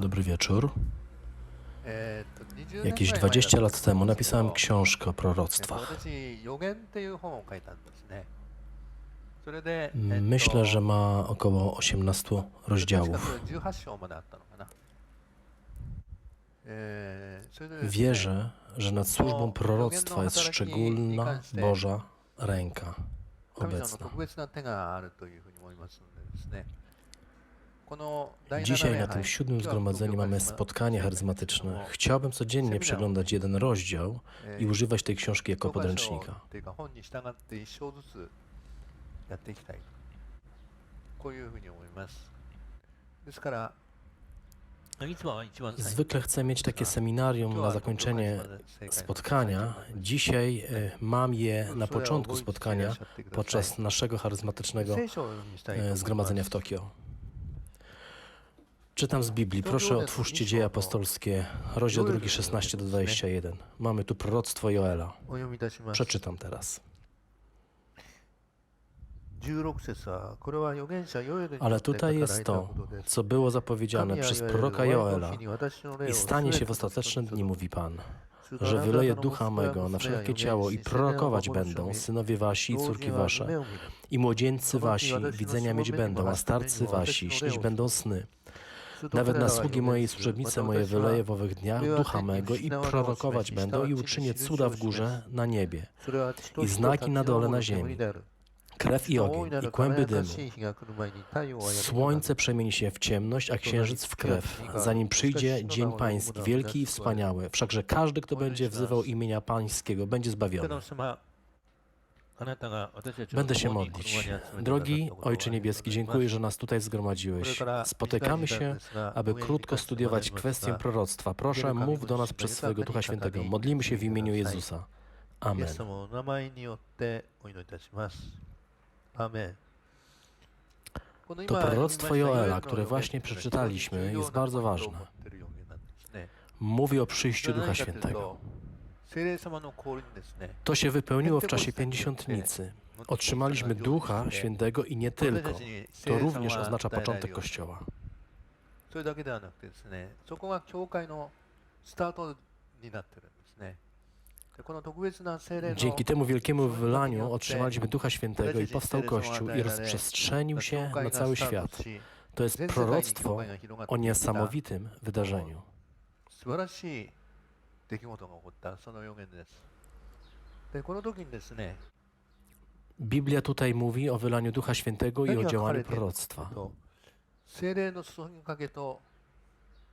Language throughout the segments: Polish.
Dobry wieczór. Jakieś 20 lat temu napisałem książkę o proroctwach. Myślę, że ma około 18 rozdziałów. Wierzę, że nad służbą proroctwa jest szczególna Boża ręka obecna. Dzisiaj na tym siódmym zgromadzeniu mamy spotkanie charyzmatyczne. Chciałbym codziennie przeglądać jeden rozdział i e, używać tej książki jako podręcznika. No Zwykle chcę mieć takie tak. seminarium na zakończenie e, spotkania. Dzisiaj e, mam je na początku spotkania podczas naszego charyzmatycznego zgromadzenia w Tokio. Czytam z Biblii. Proszę otwórzcie dzieje apostolskie, rozdział 2, 16 do 21. Mamy tu proroctwo Joela. Przeczytam teraz. Ale tutaj jest to, co było zapowiedziane przez proroka Joela i stanie się w ostatecznym dni, mówi Pan, że wyleję ducha mego na wszelkie ciało i prorokować będą synowie wasi i córki wasze i młodzieńcy wasi widzenia mieć będą, a starcy wasi śnić będą sny. Nawet na sługi mojej służebnice moje wyleję w owych dniach ducha mego i prorokować będą i uczynię cuda w górze na niebie, i znaki na dole na ziemi, krew i ogień i kłęby dymu. Słońce przemieni się w ciemność, a księżyc w krew, zanim przyjdzie dzień pański, wielki i wspaniały. Wszakże każdy, kto będzie wzywał imienia pańskiego, będzie zbawiony. Będę się modlić. Drogi Ojcze Niebieski, dziękuję, że nas tutaj zgromadziłeś. Spotykamy się, aby krótko studiować kwestię proroctwa. Proszę, mów do nas przez swojego Ducha Świętego. Modlimy się w imieniu Jezusa. Amen. Amen. To proroctwo Joela, które właśnie przeczytaliśmy, jest bardzo ważne. Mówi o przyjściu Ducha Świętego. To się wypełniło w czasie pięćdziesiątnicy. Otrzymaliśmy Ducha Świętego i nie tylko. To również oznacza początek Kościoła. Dzięki temu wielkiemu wylaniu otrzymaliśmy Ducha Świętego i powstał Kościół i rozprzestrzenił się na cały świat. To jest proroctwo o niesamowitym wydarzeniu. 素晴らしい出来事が起こったその予言です。でこの時にですね、 Biblia tutaj mówi o wylaniu Ducha Świętego i 何 o が書か działaniu れているかという proroctwa. と、聖霊の注ぎかけと、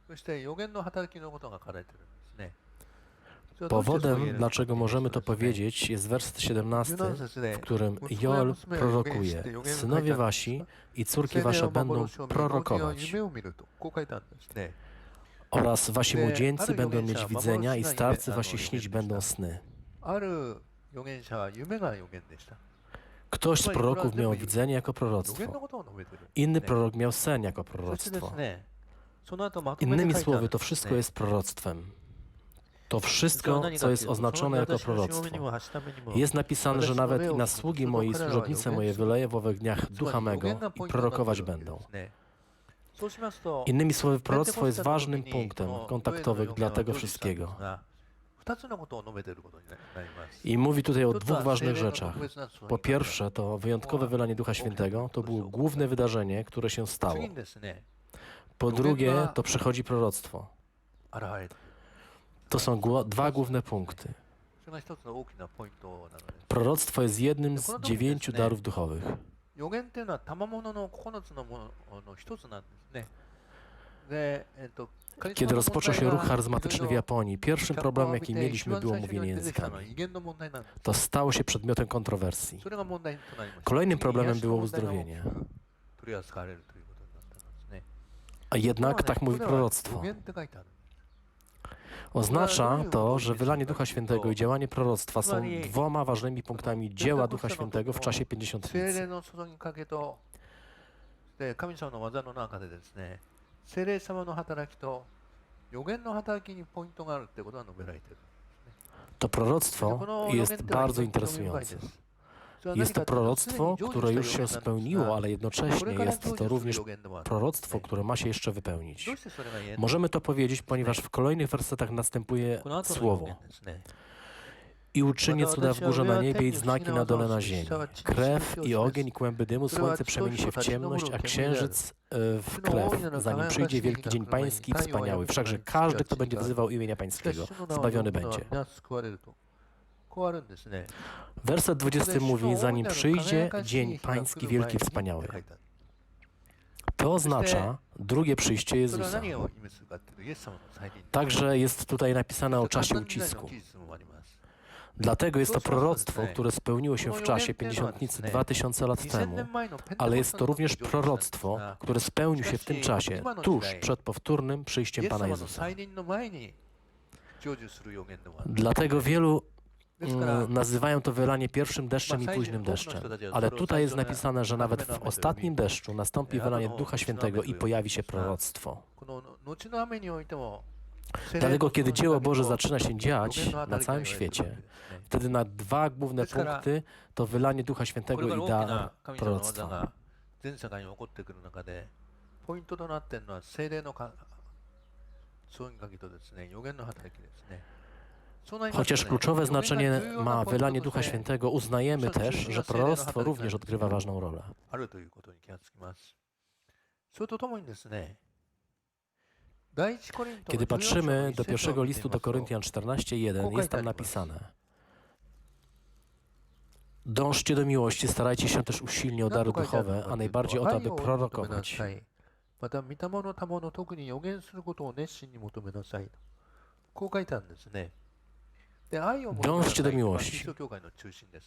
そして予言の働きのことが書かれているんですね。それはどうしてそう言え Powodem, るのか dlaczego と言います możemy と to ですね powiedzieć, jest werset 17, 17節で w którym Joel prorokuje: Synowie wasi i córki 聖霊 wasze は będą 幻を見老人は prorokować, oraz wasi młodzieńcy będą mieć widzenia i starcy wasi śnić będą sny. Ktoś z proroków miał widzenie jako proroctwo. Inny prorok miał sen jako proroctwo. Innymi słowy, to wszystko jest proroctwem. To wszystko, co jest oznaczone jako proroctwo. Jest napisane, że nawet i na sługi mojej służebnice moje wyleje w owych dniach ducha mego i prorokować będą. Innymi słowy, proroctwo jest ważnym punktem kontaktowych dla tego wszystkiego. I mówi tutaj o dwóch ważnych rzeczach. Po pierwsze, to wyjątkowe wylanie Ducha Świętego to było główne wydarzenie, które się stało. Po drugie, to przychodzi proroctwo. To są dwa główne punkty. Proroctwo jest jednym z dziewięciu darów duchowych. 予言っていうのは賜物の9つのものの一つなんですね。で、えっと Kiedy rozpoczął się ruch charyzmatyczny w Japonii, pierwszym problemem, jaki mieliśmy, było mówienie 威 językami. 厳の問題なんです。 To stało się przedmiotem kontrowersji. それが問題となりました。 Kolejnym problemem było 癒しの問題が uzdrowienie. 取り扱われるということになったんですね。 A jednak tak mówi ここでは予 proroctwo. Oznacza to, że wylanie Ducha Świętego i działanie proroctwa są dwoma ważnymi punktami dzieła Ducha Świętego w czasie Pięćdziesiątnicy. To proroctwo jest bardzo interesujące. Jest to proroctwo, które już się spełniło, ale jednocześnie jest to również proroctwo, które ma się jeszcze wypełnić. Możemy to powiedzieć, ponieważ w kolejnych wersetach następuje słowo. I uczynię cuda w górze na niebie i znaki na dole na ziemi. Krew i ogień, kłęby dymu, słońce przemieni się w ciemność, a księżyc e, w krew, zanim przyjdzie wielki dzień pański wspaniały. Wszakże każdy, kto będzie wzywał imienia pańskiego, zbawiony będzie. Werset 20 mówi, zanim przyjdzie dzień pański wielki wspaniały. To oznacza drugie przyjście Jezusa. Także jest tutaj napisane o czasie ucisku. Dlatego jest to proroctwo, które spełniło się w czasie pięćdziesiątnicy 2000 lat temu, ale jest to również proroctwo, które spełnił się w tym czasie, tuż przed powtórnym przyjściem Pana Jezusa. Dlatego wielu Nazywają to wylanie pierwszym deszczem i późnym deszczem. Ale tutaj jest napisane, że nawet w ostatnim deszczu nastąpi wylanie Ducha Świętego i pojawi się proroctwo. Dlatego, kiedy dzieło Boże zaczyna się dziać na całym świecie, wtedy na dwa główne punkty to wylanie Ducha Świętego i dar proroctwa. Chociaż kluczowe znaczenie ma wylanie Ducha Świętego, uznajemy też, że proroctwo również odgrywa ważną rolę. Kiedy patrzymy do pierwszego listu do Koryntian 14:1, jest tam napisane: Dążcie do miłości, starajcie się też usilnie o dary duchowe, a najbardziej o to, aby prorokować. Dążcie do miłości.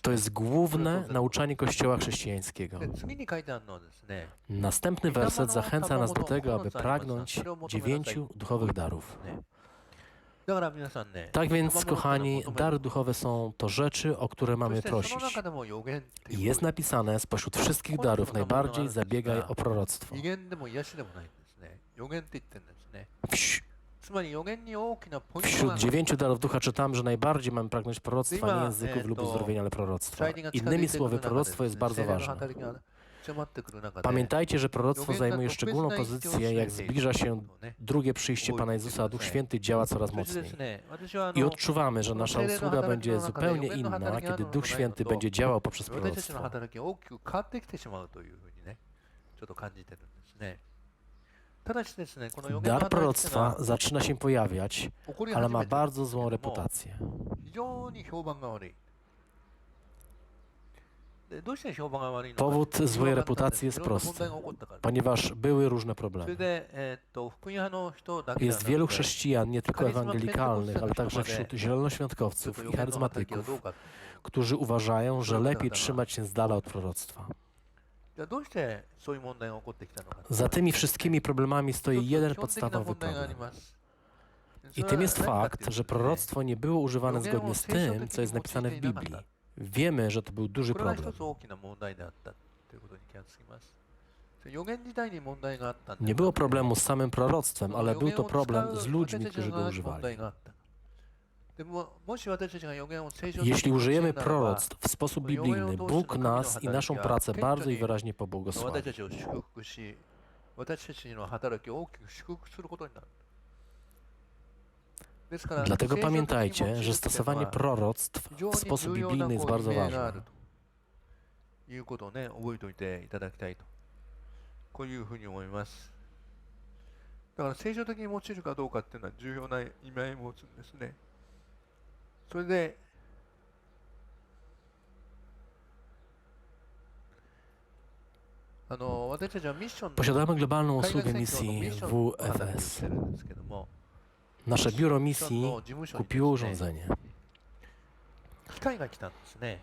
To jest główne nauczanie Kościoła chrześcijańskiego. Następny werset zachęca nas do tego, aby pragnąć dziewięciu duchowych darów. Tak więc, kochani, dary duchowe są to rzeczy, o które mamy prosić. I jest napisane, spośród wszystkich darów najbardziej zabiegaj o proroctwo. Wśród dziewięciu darów ducha czytam, że najbardziej mamy pragnąć proroctwa, nie języków lub uzdrowienia, ale proroctwa. Innymi słowy, proroctwo jest bardzo ważne. Pamiętajcie, że proroctwo zajmuje szczególną pozycję, jak zbliża się drugie przyjście Pana Jezusa, a Duch Święty działa coraz mocniej. I odczuwamy, że nasza usługa będzie zupełnie inna, kiedy Duch Święty będzie działał poprzez proroctwo. Dar proroctwa zaczyna się pojawiać, ale ma bardzo złą reputację. Powód złej reputacji jest prosty, ponieważ były różne problemy. Jest wielu chrześcijan, nie tylko ewangelikalnych, ale także wśród zielonoświątkowców i charyzmatyków, którzy uważają, że lepiej trzymać się z dala od proroctwa. Za tymi wszystkimi problemami stoi jeden podstawowy problem. I tym jest fakt, że proroctwo nie było używane zgodnie z tym, co jest napisane w Biblii. Wiemy, że to był duży problem. Nie było problemu z samym proroctwem, ale był to problem z ludźmi, którzy go używali. Tak, jeśli użyjemy proroctw w sposób biblijny, Bóg nas i naszą pracę bardzo i wyraźnie pobłogosławi. Dlatego pamiętajcie, że stosowanie proroctw w sposób biblijny jest bardzo ważne. それで、あの私たちはミッションの Posiadamy globalną 海外 usługę 宣教のミッ misji ションの働きをし WFS. てるんですけども、 Nasze biuro ミッション misji の事務所に kupiło ですね urządzenie. 機械が来たんですね。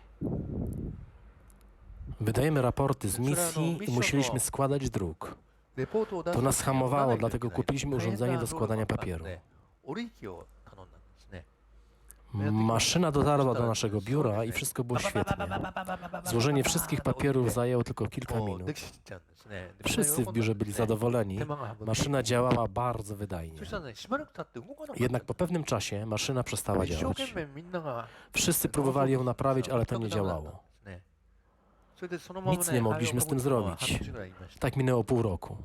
Wydajemy raporty z misji i musieliśmy składać druk. レポートを出す To nas hamowało, ときに dlatego 読まないといけ kupiliśmy ない urządzenie do 大変な składania 労力がかか papieru. Maszyna dotarła do naszego biura i wszystko było świetnie. Złożenie wszystkich papierów zajęło tylko kilka minut. Wszyscy w biurze byli zadowoleni. Maszyna działała bardzo wydajnie. Jednak po pewnym czasie maszyna przestała działać. Wszyscy próbowali ją naprawić, ale to nie działało. Nic nie mogliśmy z tym zrobić. Tak minęło pół roku.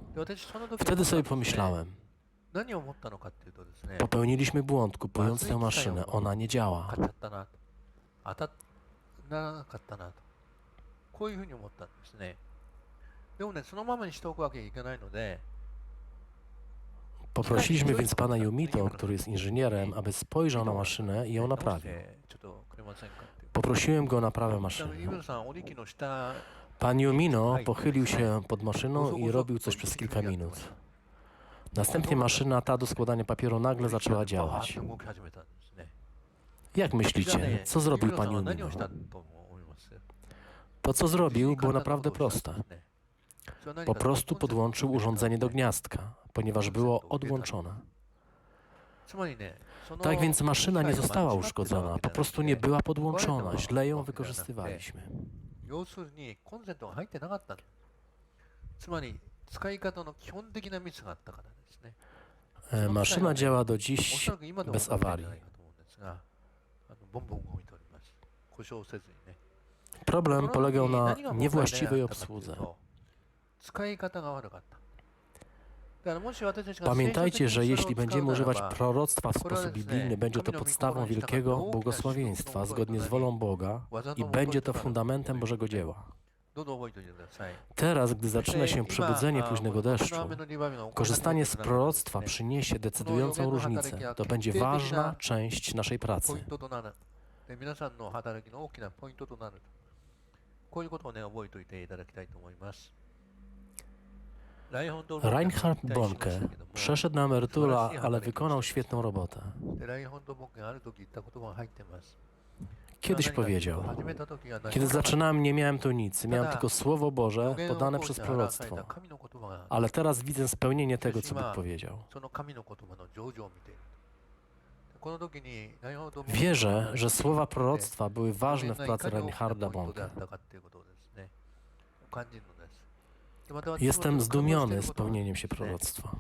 Wtedy sobie pomyślałem, 何を思ったのかっていうとですね popełniliśmy błąd kupując tę maszynę, ona nie działa. 買っちゃったなと当たらなかったなとこういうふうに思ったんですねでもねそのままにしておくわけにいかないので Poprosiliśmy więc pana Yumito, który jest inżynierem, aby spojrzał na maszynę i ją 直し naprawił. てちょっとくれませんかっていう Poprosiłem go o naprawę あの maszyny. 井村さん折り機の下 Pan Yumino pochylił się pod maszyną i robił coś przez kilka minut. Następnie maszyna ta do składania papieru nagle zaczęła działać. Jak myślicie, co zrobił pan Junimo? To, co zrobił, było naprawdę proste. Po prostu podłączył urządzenie do gniazdka, ponieważ było odłączone. Tak więc maszyna nie została uszkodzona, po prostu nie była podłączona, źle ją wykorzystywaliśmy. 要するにコンセントが入ってなかったんだつまり使い方の基本的なミスがあったからですね E, Maszyna działa do お dziś そらく今でも bez 分かって awarii. ないかと思うんですがあのボンボン動いております故障せずにね Problem polegał na 何が問題であ niewłaściwej ったかっていう obsłudze. と使い方が悪かっただからもし私たちが Pamiętajcie, że 聖書的に jeśli それを使 będziemy うなら używać ば proroctwa w sposób biblijny, będzie to podstawą wielkiego błogosławieństwa zgodnie z wolą Boga i będzie to fundamentem Bożego dzieła. Teraz, gdy zaczyna się przebudzenie późnego deszczu, korzystanie z proroctwa przyniesie decydującą różnicę. To będzie ważna część naszej pracy. Reinhard Bonke przeszedł na emeryturę, ale wykonał świetną robotę. Kiedyś powiedział, kiedy zaczynałem, nie miałem tu nic, miałem tylko Słowo Boże podane przez proroctwo, ale teraz widzę spełnienie tego, co Bóg powiedział. Wierzę, że słowa proroctwa były ważne w pracy Reinharda Bonka. Jestem zdumiony spełnieniem się proroctwa.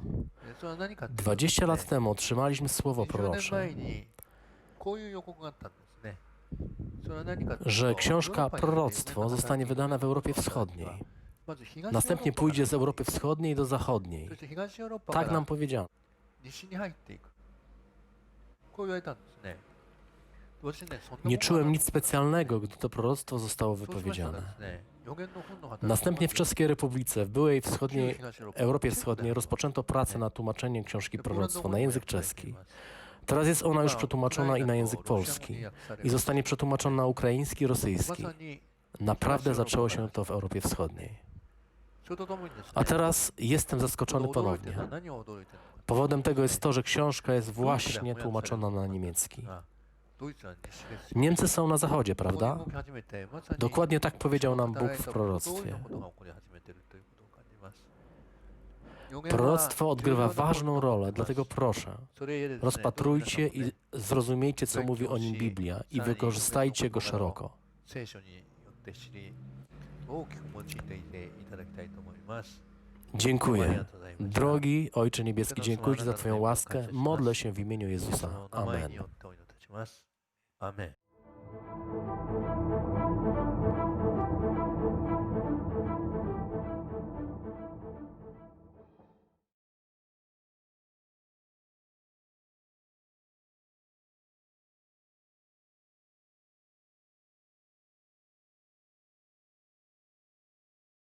20 lat temu otrzymaliśmy słowo prorocze że książka Proroctwo zostanie wydana w Europie Wschodniej. Następnie pójdzie z Europy Wschodniej do Zachodniej. Tak nam powiedziano. Nie czułem nic specjalnego, gdy to proroctwo zostało wypowiedziane. Następnie w Czeskiej Republice, w byłej wschodniej, Europie Wschodniej, rozpoczęto pracę nad tłumaczeniem książki proroctwo na język czeski. Teraz jest ona już przetłumaczona i na język polski i zostanie przetłumaczona na ukraiński i rosyjski. Naprawdę zaczęło się to w Europie Wschodniej. A teraz jestem zaskoczony ponownie. Powodem tego jest to, że książka jest właśnie tłumaczona na niemiecki. Niemcy są na zachodzie, prawda? Dokładnie tak powiedział nam Bóg w proroctwie. Proroctwo odgrywa ważną rolę, dlatego proszę, rozpatrujcie i zrozumiejcie, co mówi o nim Biblia i wykorzystajcie go szeroko. Dziękuję. Drogi Ojcze Niebieski, dziękuję Ci za Twoją łaskę. Modlę się w imieniu Jezusa. Amen. Amen.